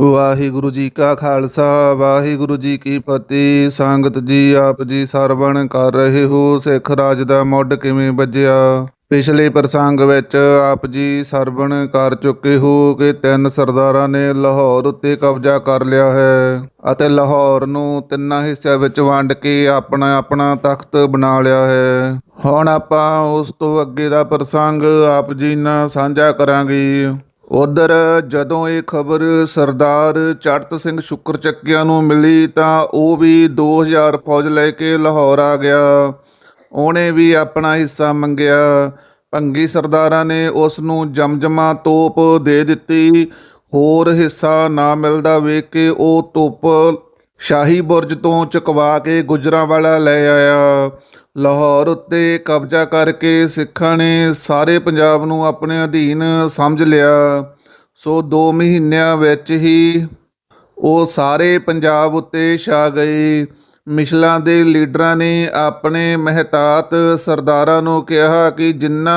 ਵਾਹਿਗੁਰੂ ਜੀ ਕਾ ਖਾਲਸਾ, ਵਾਹਿਗੁਰੂ ਜੀ ਕੀ ਫਤਿਹ। ਸੰਗਤ ਜੀ, ਆਪ ਜੀ ਸਰਵਣ ਕਰ ਰਹੇ ਹੋ, ਸਿੱਖ ਰਾਜ ਦਾ ਮੁੱਢ ਕਿਵੇਂ ਵੱਜਿਆ? ਪਿਛਲੇ ਪ੍ਰਸੰਗ ਵਿੱਚ ਆਪ ਜੀ ਸਰਵਣ ਕਰ ਚੁੱਕੇ ਹੋ ਕਿ ਤਿੰਨ ਸਰਦਾਰਾਂ ਨੇ ਲਾਹੌਰ ਉੱਤੇ ਕਬਜ਼ਾ ਕਰ ਲਿਆ ਹੈ ਅਤੇ ਲਾਹੌਰ ਨੂੰ ਤਿੰਨਾਂ ਹਿੱਸਿਆਂ ਵਿੱਚ ਵੰਡ ਕੇ ਆਪਣਾ ਆਪਣਾ ਤਖਤ ਬਣਾ ਲਿਆ ਹੈ। ਹੁਣ ਆਪਾਂ ਉਸ ਤੋਂ ਅੱਗੇ ਦਾ ਪ੍ਰਸੰਗ ਆਪ ਜੀ ਨਾਲ ਸਾਂਝਾ ਕਰਾਂਗੇ। ਉਧਰ ਜਦੋਂ ਇਹ ਖਬਰ ਸਰਦਾਰ ਚੜਤ ਸਿੰਘ ਸ਼ੁਕਰ ਚੱਕਿਆਂ ਨੂੰ ਮਿਲੀ ਤਾਂ ਉਹ ਵੀ 2000 ਫੌਜ ਲੈ ਕੇ ਲਾਹੌਰ ਆ ਗਿਆ। ਉਹਨੇ ਵੀ ਆਪਣਾ ਹਿੱਸਾ ਮੰਗਿਆ। ਭੰਗੀ ਸਰਦਾਰਾਂ ਨੇ ਉਸ ਨੂੰ ਜਮਜਮਾ ਤੋਪ ਦੇ ਦਿੱਤੀ। ਹੋਰ ਹਿੱਸਾ ਨਾ ਮਿਲਦਾ ਵੇਖ ਕੇ ਉਹ ਤੋਪ ਸ਼ਾਹੀ ਬੁਰਜ ਤੋਂ ਚੁਕਵਾ ਕੇ ਗੁਜਰਾਂਵਾਲਾ ਲੈ ਆਇਆ। ਲਾਹੌਰ ਉੱਤੇ ਕਬਜ਼ਾ ਕਰਕੇ ਸਿੱਖਾਂ ਨੇ ਸਾਰੇ ਪੰਜਾਬ ਨੂੰ ਆਪਣੇ ਅਧੀਨ ਸਮਝ ਲਿਆ। ਸੋ 2 ਮਹੀਨਿਆਂ ਵਿੱਚ ਹੀ ਉਹ ਸਾਰੇ ਪੰਜਾਬ ਉੱਤੇ ਛਾ ਗਏ। ਮਿਸ਼ਲਾਂ ਦੇ ਲੀਡਰਾਂ ਨੇ ਆਪਣੇ ਮਹਿਤਾਤ ਸਰਦਾਰਾਂ ਨੂੰ ਕਿਹਾ ਕਿ ਜਿੰਨਾ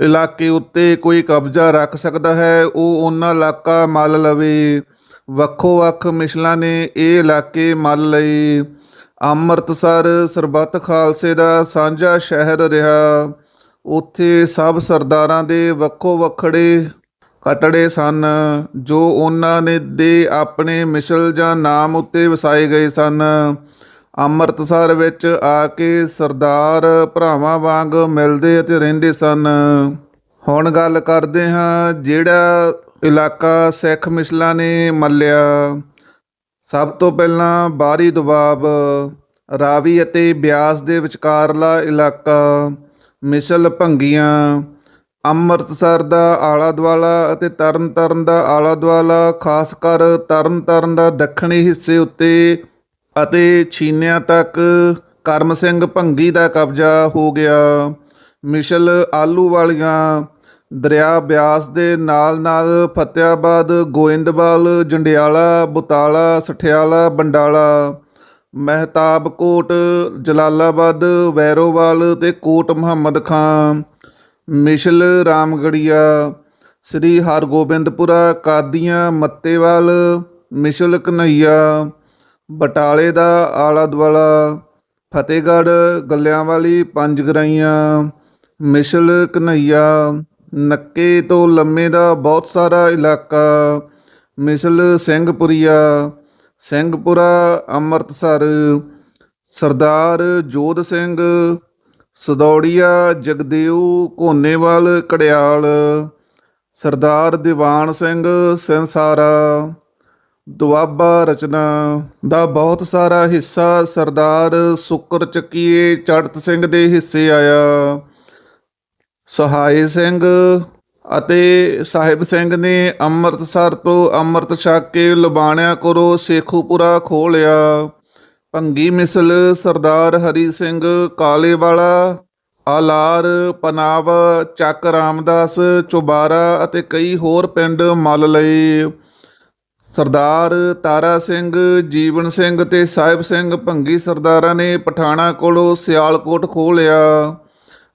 ਇਲਾਕੇ ਉੱਤੇ ਕੋਈ ਕਬਜ਼ਾ ਰੱਖ ਸਕਦਾ ਹੈ, ਉਹ ਉਹਨਾਂ ਇਲਾਕਾ ਮੱਲ ਲਵੇ। ਵੱਖੋ ਵੱਖ ਮਿਸ਼ਲਾਂ ਨੇ ਇਹ ਇਲਾਕੇ ਮੱਲ ਲਏ। ਅੰਮ੍ਰਿਤਸਰ, ਸਰਬੱਤ ਖਾਲਸੇ ਦਾ ਸਾਂਝਾ ਸ਼ਹਿਰ ਰਿਹਾ। ਉੱਥੇ ਸਭ ਸਰਦਾਰਾਂ ਦੇ ਵੱਖੋ ਵੱਖੜੇ ਕਟੜੇ ਸਨ, ਜੋ ਉਹਨਾਂ ਨੇ ਦੇ ਆਪਣੇ ਮਿਸ਼ਲ ਜਾਂ ਨਾਮ ਉੱਤੇ ਵਸਾਏ ਗਏ ਸਨ। ਅੰਮ੍ਰਿਤਸਰ ਵਿੱਚ ਆ ਕੇ ਸਰਦਾਰ ਭਰਾਵਾਂ ਵਾਂਗ ਮਿਲਦੇ ਅਤੇ ਰਹਿੰਦੇ ਸਨ। ਹੁਣ ਗੱਲ ਕਰਦੇ ਹਾਂ, ਜਿਹੜਾ ਇਲਾਕਾ ਸਿੱਖ ਮਿਸਲਾਂ ਨੇ ਮੱਲਿਆ। ਸਭ ਤੋਂ ਪਹਿਲਾਂ ਬਾਹਰੀ ਦਬਾਬ ਰਾਵੀ ਅਤੇ ਬਿਆਸ ਦੇ ਵਿਚਕਾਰਲਾ ਇਲਾਕਾ, ਮਿਸਲ ਭੰਗੀਆਂ। ਅੰਮ੍ਰਿਤਸਰ ਦਾ ਆਲਾ ਦੁਆਲਾ ਅਤੇ ਤਰਨਤਾਰਨ ਦਾ ਆਲਾ ਦੁਆਲਾ, ਖਾਸ ਕਰ ਤਰਨਤਾਰਨ ਦਾ ਦੱਖਣੀ ਹਿੱਸੇ ਉੱਤੇ ਅਤੇ ਛੀਨਿਆਂ ਤੱਕ ਕਰਮ ਸਿੰਘ ਭੰਗੀ ਦਾ ਕਬਜ਼ਾ ਹੋ ਗਿਆ। ਮਿਸ਼ਲ ਆਲੂ ਵਾਲੀਆਂ, ਦਰਿਆ ਬਿਆਸ ਦੇ ਨਾਲ ਨਾਲ ਫਤਿਆਬਾਦ, ਗੋਇੰਦਵਾਲ, ਜੰਡਿਆਲਾ, ਬੁਤਾਲਾ, ਸਠਿਆਲਾ, ਬੰਡਾਲਾ, ਮਹਿਤਾਬ ਕੋਟ, ਜਲਾਲਾਬਾਦ, ਵੈਰੋਵਾਲ ਤੇ ਕੋਟ ਮੁਹੰਮਦ ਖਾਂ ਮਿਸ਼ਲ, ਰਾਮਗੜੀਆ, ਸ੍ਰੀ ਹਰਗੋਬਿੰਦਪੁਰਾ, ਕਾਦੀਆਂ, ਮੱਤੇਵਾਲ, ਮਿਸ਼ਲ ਕਨਈਆ, ਬਟਾਲੇ ਦਾ ਆਲਾ ਦੁਆਲਾ ਫਤਿਹਗੜ੍ਹ, ਗੱਲਿਆਂਵਾਲੀ ਪੰਜ ਗਰਾਈਆਂ ਮਿਸ਼ਲ ਕਨਈਆ, ਨੱਕੇ ਤੋਂ ਲੰਮੇ ਦਾ ਬਹੁਤ ਸਾਰਾ ਇਲਾਕਾ, ਮਿਸਲ ਸਿੰਘਪੁਰੀਆ, ਸਿੰਘਪੁਰਾ, ਅੰਮ੍ਰਿਤਸਰ, ਸਰਦਾਰ ਜੋਧ ਸਿੰਘ ਸਦੌੜੀਆ ਜਗਦੇਵ ਕੋਨੇਵਾਲ ਕੜਿਆਲ ਸਰਦਾਰ ਦੀਵਾਨ ਸਿੰਘ ਸੰਸਾਰਾ, ਦੁਆਬਾ ਰਚਨਾ ਦਾ ਬਹੁਤ ਸਾਰਾ ਹਿੱਸਾ ਸਰਦਾਰ ਸੁੱਕਰ ਚੱਕੀਏ ਚੜਤ ਸਿੰਘ ਦੇ ਹਿੱਸੇ ਆਇਆ। ਸਹਾਈ ਸਿੰਘ ਅਤੇ ਸਾਹਿਬ ਸਿੰਘ ਨੇ ਅੰਮ੍ਰਿਤਸਰ ਤੋਂ ਅੰਮ੍ਰਿਤ ਛਕ ਕੇ ਲਬਾਣਿਆ ਕੋਲੋਂ ਸੇਖੂਪੁਰਾ ਖੋਹ ਲਿਆ। ਭੰਗੀ ਮਿਸਲ ਸਰਦਾਰ ਹਰੀ ਸਿੰਘ ਕਾਲੇਵਾਲਾ, ਆਲਾਰ ਪਨਾਵ, ਚੱਕ ਰਾਮਦਾਸ, ਚੁਬਾਰਾ ਅਤੇ ਕਈ ਹੋਰ ਪਿੰਡ ਮੱਲ ਲਏ। ਸਰਦਾਰ ਤਾਰਾ ਸਿੰਘ, ਜੀਵਨ ਸਿੰਘ ਤੇ ਸਾਹਿਬ ਸਿੰਘ ਭੰਗੀ ਸਰਦਾਰਾਂ ਨੇ ਪਠਾਣਾ ਕੋਲੋਂ ਸਿਆਲਕੋਟ ਖੋਹ ਲਿਆ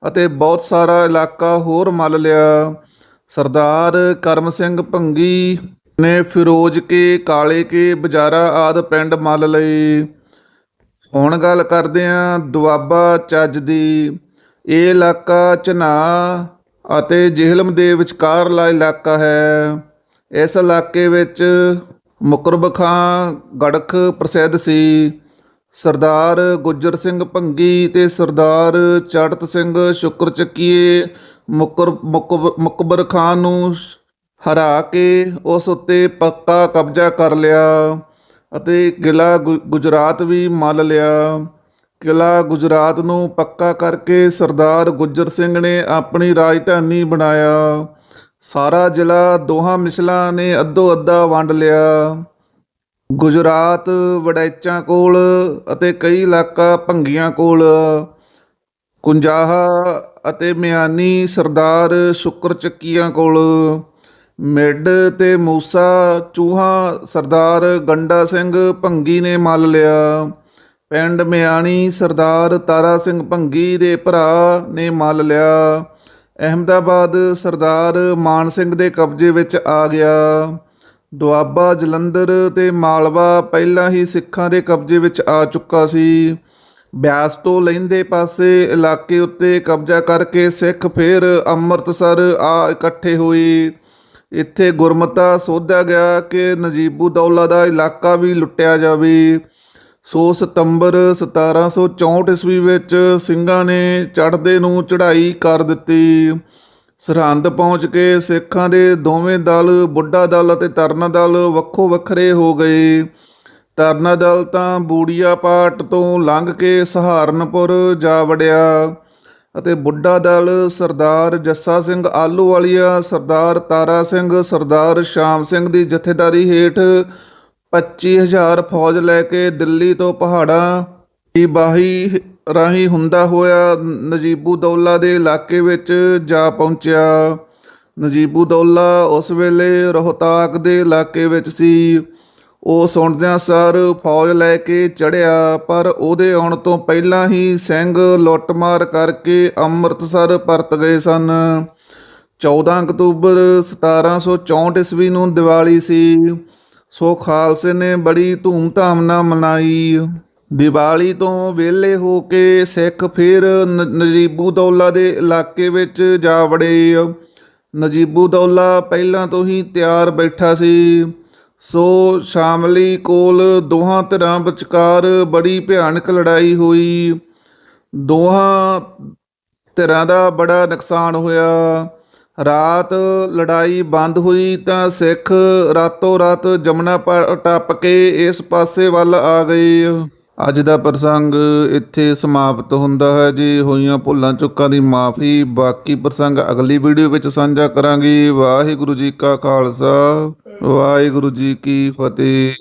ਅਤੇ ਬਹੁਤ ਸਾਰਾ ਇਲਾਕਾ ਹੋਰ ਮੱਲ ਲਿਆ। ਸਰਦਾਰ ਕਰਮ ਸਿੰਘ ਭੰਗੀ ਨੇ ਫਿਰੋਜ਼ ਕੇ, ਕਾਲੇ ਕੇ, ਬਜਾਰਾ ਆਦ ਪਿੰਡ ਮੱਲ ਲਏ। ਹੁਣ ਗੱਲ ਕਰਦੇ ਆਂ ਦੁਆਬਾ ਚੱਜ ਦੀ। ਇਹ ਇਲਾਕਾ ਚਨਾ ਅਤੇ ਜਿਹਲਮ ਦੇ ਵਿਚਕਾਰਲਾ ਇਲਾਕਾ ਹੈ। ਇਸ ਇਲਾਕੇ ਵਿੱਚ ਮੁਕਰਬ ਖਾਂ ਗੜਖ ਪ੍ਰਸਿੱਧ ਸੀ। ਸਰਦਾਰ ਗੁੱਜਰ ਸਿੰਘ ਭੰਗੀ ਤੇ ਸਰਦਾਰ ਚੜਤ ਸਿੰਘ ਸ਼ੁਕਰ ਚੱਕੀਏ ਮੁਕਰ, ਮੁਕਬ- ਮੁਕਬਰ ਖਾਨ ਨੂੰ ਹਰਾ ਕੇ ਉਸ ਉੱਤੇ ਪੱਕਾ ਕਬਜ਼ਾ ਕਰ ਲਿਆ। ਅਤੇ ਕਿਲ੍ਹਾ ਗੁ- ਗੁਜਰਾਤ ਵੀ ਮੱਲ ਲਿਆ। ਕਿਲਾ ਗੁਜਰਾਤ ਨੂੰ ਪੱਕਾ ਕਰਕੇ ਸਰਦਾਰ ਗੁੱਜਰ ਸਿੰਘ ਨੇ ਆਪਣੀ ਰਾਜਧਾਨੀ ਬਣਾਇਆ। ਸਾਰਾ ਜ਼ਿਲ੍ਹਾ ਦੋਹਾਂ ਮਿਸਲਾਂ ਨੇ ਅੱਧੋ ਅੱਧਾ ਵੰਡ ਲਿਆ। ਗੁਜਰਾਤ ਵਡੈਚਾਂ ਕੋਲ ਅਤੇ ਕਈ ਇਲਾਕਾ ਭੰਗੀਆਂ ਕੋਲ। ਕੁੰਜਾਹਾ ਅਤੇ ਮਿਆਨੀ ਸਰਦਾਰ ਸ਼ੁਕਰ ਚੱਕੀਆਂ ਕੋਲ। ਮਿੱਡ ਤੇ ਮੂਸਾ, ਚੂਹਾ, ਸਰਦਾਰ ਗੰਡਾ ਸਿੰਘ ਭੰਗੀ ਨੇ ਮੱਲ ਲਿਆ। ਪਿੰਡ ਮਿਆਣੀ ਸਰਦਾਰ ਤਾਰਾ ਸਿੰਘ ਭੰਗੀ ਦੇ ਭਰਾ ਨੇ ਮੱਲ ਲਿਆ। ਅਹਿਮਦਾਬਾਦ ਸਰਦਾਰ ਮਾਨ ਸਿੰਘ ਦੇ ਕਬਜ਼ੇ ਵਿੱਚ ਆ ਗਿਆ। ਦੁਆਬਾ, ਜਲੰਧਰ ਤੇ ਮਾਲਵਾ ਪਹਿਲਾਂ ਹੀ ਸਿੱਖਾਂ ਦੇ ਕਬਜ਼ੇ ਵਿੱਚ ਆ ਚੁੱਕਾ ਸੀ। ਬਿਆਸ ਤੋਂ ਲਹਿੰਦੇ ਪਾਸੇ ਇਲਾਕੇ ਉੱਤੇ ਕਬਜ਼ਾ ਕਰਕੇ ਸਿੱਖ ਫਿਰ ਅੰਮ੍ਰਿਤਸਰ ਆ ਇਕੱਠੇ ਹੋਏ। ਇੱਥੇ ਗੁਰਮਤਾ ਸੋਧਿਆ ਗਿਆ ਕਿ ਨਜੀਬੂ ਦੌਲਾ ਦਾ ਇਲਾਕਾ ਵੀ ਲੁੱਟਿਆ ਜਾਵੇ। ਸੋ ਸਤੰਬਰ 1764 ਈਸਵੀ ਵਿੱਚ ਸਿੰਘਾਂ ਨੇ ਚੜ੍ਹਦੇ ਨੂੰ ਚੜ੍ਹਾਈ ਕਰ ਦਿੱਤੀ। ਸਰਹੰਦ ਪਹੁੰਚ ਕੇ ਸਿੱਖਾਂ ਦੇ ਦੋਵੇਂ ਦਲ, ਬੁੱਢਾ ਦਲ ਅਤੇ ਤਰਨਾ ਦਲ ਵੱਖੋ ਵੱਖਰੇ ਹੋ ਗਏ। ਤਰਨਾ ਦਲ ਤਾਂ ਬੂੜੀਆ ਪਾਟ ਤੋਂ ਲੰਘ ਕੇ ਸਹਾਰਨਪੁਰ ਜਾ ਵੜਿਆ। ਅਤੇ ਬੁੱਢਾ ਦਲ ਸਰਦਾਰ ਜੱਸਾ ਸਿੰਘ ਆਲੂਵਾਲੀਆ ਸਰਦਾਰ ਤਾਰਾ ਸਿੰਘ, ਸਰਦਾਰ ਸ਼ਾਮ ਸਿੰਘ ਦੀ ਜਥੇਦਾਰੀ ਹੇਠ 25000 ਫੌਜ ਲੈ ਕੇ ਦਿੱਲੀ ਤੋਂ ਪਹਾੜਾਂ ਦੀ ਬਾਹੀ ਰਾਹੀਂ ਹੁੰਦਾ ਹੋਇਆ ਨਜੀਬੂ ਦੌਲਾ ਦੇ ਇਲਾਕੇ ਵਿੱਚ ਜਾ ਪਹੁੰਚਿਆ। ਨਜੀਬੂ ਦੌਲਾ ਉਸ ਵੇਲੇ ਰੋਹਤਾਕ ਦੇ ਇਲਾਕੇ ਵਿੱਚ ਸੀ। ਉਹ ਸੁਣਦਿਆਂ ਸਾਰ ਫੌਜ ਲੈ ਕੇ ਚੜਿਆ ਪਰ ਉਹਦੇ ਆਉਣ ਤੋਂ ਪਹਿਲਾਂ ਹੀ ਸਿੰਘ ਲੁੱਟਮਾਰ ਕਰਕੇ ਅੰਮ੍ਰਿਤਸਰ ਪਰਤ ਗਏ ਸਨ। 14 ਅਕਤੂਬਰ 1764 ਈਸਵੀ ਨੂੰ ਦੀਵਾਲੀ ਸੀ। ਸੋ ਖਾਲਸੇ ਨੇ ਬੜੀ ਧੂਮ-ਧਾਮ ਨਾਲ ਮਨਾਈ। ਦੀਵਾਲੀ ਤੋਂ ਵਿਹਲੇ ਹੋ ਕੇ ਸਿੱਖ ਫਿਰ ਨ- ਨਜੀਬੂ ਦੌਲਾ ਦੇ ਇਲਾਕੇ ਵਿੱਚ ਜਾ ਵੜੇ। ਨਜੀਬੂ ਦੌਲਾ ਪਹਿਲਾਂ ਤੋਂ ਹੀ ਤਿਆਰ ਬੈਠਾ ਸੀ। ਸੋ ਸ਼ਾਮਲੀ ਕੋਲ ਦੋਹਾਂ ਧਿਰਾਂ ਵਿਚਕਾਰ ਬੜੀ ਭਿਆਨਕ ਲੜਾਈ ਹੋਈ। ਦੋਹਾਂ ਧਿਰਾਂ ਦਾ ਬੜਾ ਨੁਕਸਾਨ ਹੋਇਆ। ਰਾਤ ਲੜਾਈ ਬੰਦ ਹੋਈ ਤਾਂ ਸਿੱਖ ਰਾਤੋਂ ਰਾਤ ਜਮਨਾ ਪ- ਟੱਪ ਕੇ ਇਸ ਪਾਸੇ ਵੱਲ ਆ ਗਏ। ਅੱਜ ਦਾ ਪ੍ਰਸੰਗ ਇੱਥੇ ਸਮਾਪਤ ਹੁੰਦਾ ਹੈ ਜੀ। ਹੋਈਆਂ ਭੁੱਲਾਂ ਚੁੱਕਾਂ ਦੀ ਮਾਫੀ। ਬਾਕੀ ਪ੍ਰਸੰਗ ਅਗਲੀ ਵੀਡੀਓ ਵਿੱਚ ਸਾਂਝਾ ਕਰਾਂਗੇ। ਵਾਹਿਗੁਰੂ ਜੀ ਕਾ ਖਾਲਸਾ। ਵਾਹਿਗੁਰੂ ਜੀ ਕੀ ਫਤਿਹ।